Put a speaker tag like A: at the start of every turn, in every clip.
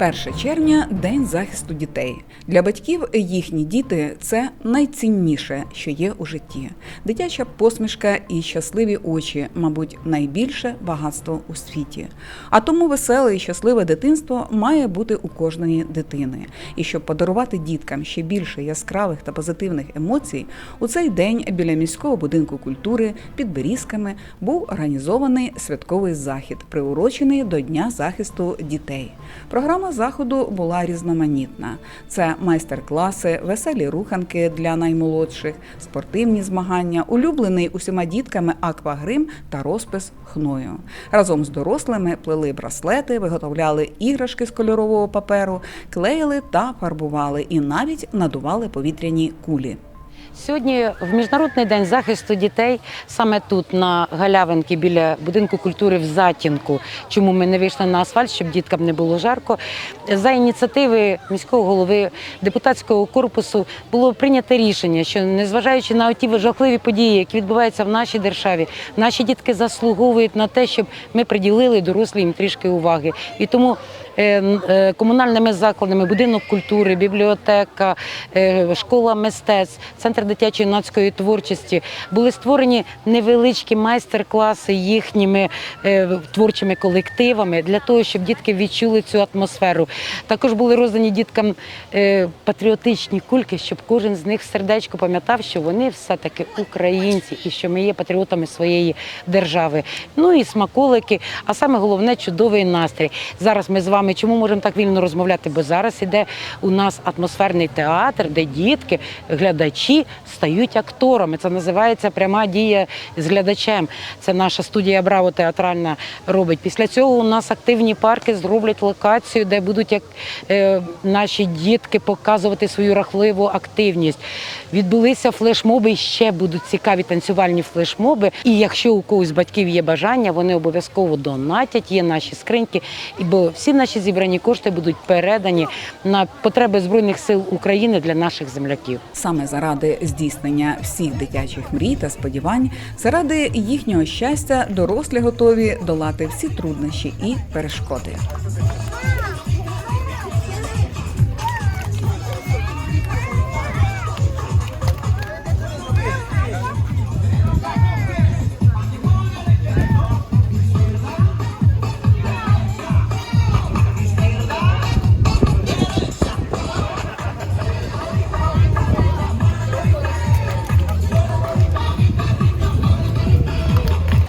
A: 1 червня день захисту дітей. Для батьків їхні діти це найцінніше, що є у житті. Дитяча посмішка і щасливі очі, мабуть, найбільше багатство у світі. А тому веселе і щасливе дитинство має бути у кожної дитини. І щоб подарувати діткам ще більше яскравих та позитивних емоцій, у цей день біля міського будинку культури під Берізками був організований святковий захід, приурочений до Дня захисту дітей. Програма заходу була різноманітна: це майстер-класи, веселі руханки для наймолодших, спортивні змагання, улюблений усіма дітками аквагрим та розпис хною. Разом з дорослими плели браслети, виготовляли іграшки з кольорового паперу, клеїли та фарбували і навіть надували повітряні кулі.
B: Сьогодні в міжнародний день захисту дітей саме тут, на галявинки біля будинку культури в затінку. Чому ми не вийшли на асфальт, щоб діткам не було жарко. За ініціативи міського голови депутатського корпусу було прийнято рішення, що незважаючи на ті жахливі події, які відбуваються в нашій державі, наші дітки заслуговують на те, щоб ми приділили дорослі їм трішки уваги. І тому комунальними закладами, будинок культури, бібліотека, е, школа мистецтв, центр дитячої юнацької творчості були створені невеличкі майстер-класи їхніми е, творчими колективами для того, щоб дітки відчули цю атмосферу. Також були роздані діткам е, патріотичні кульки, щоб кожен з них в сердечко пам'ятав, що вони все-таки українці і що ми є патріотами своєї держави. Ну і смаколики, а саме головне чудовий настрій. Зараз ми з вами чому можемо так вільно розмовляти? Бо зараз іде у нас атмосферний театр, де дітки, глядачі стають акторами. Це називається пряма дія з глядачем. Це наша студія Браво театральна робить. Після цього у нас активні парки зроблять локацію, де будуть як е, наші дітки показувати свою рахливу активність. Відбулися флешмоби ще будуть цікаві танцювальні флешмоби. І якщо у когось батьків є бажання, вони обов'язково донатять. Є наші скриньки, бо всі наші зібрані кошти будуть передані на потреби збройних сил України для наших земляків.
A: Саме заради здійснення всіх дитячих мрій та сподівань, заради їхнього щастя, дорослі готові долати всі труднощі і перешкоди.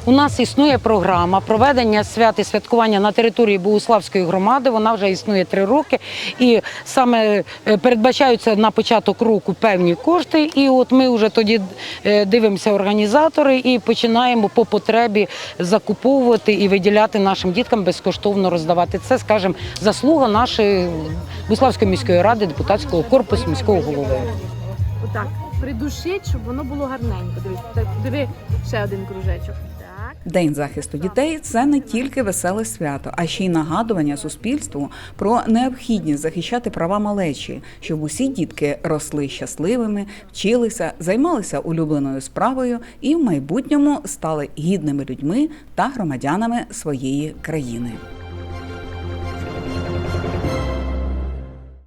B: У нас існує програма проведення свят і святкування на території Богуславської громади. Вона вже існує три роки, і саме е, передбачаються на початок року певні кошти. І от ми вже тоді е, дивимося організатори і починаємо по потребі закуповувати і виділяти нашим діткам безкоштовно роздавати. Це, скажімо, заслуга нашої Богуславської міської ради, депутатського корпусу міського голови.
C: Отак, придушить, щоб воно було гарненько. Диви, диви ще один кружечок.
A: День захисту дітей це не тільки веселе свято, а ще й нагадування суспільству про необхідність захищати права малечі, щоб усі дітки росли щасливими, вчилися, займалися улюбленою справою і в майбутньому стали гідними людьми та громадянами своєї країни.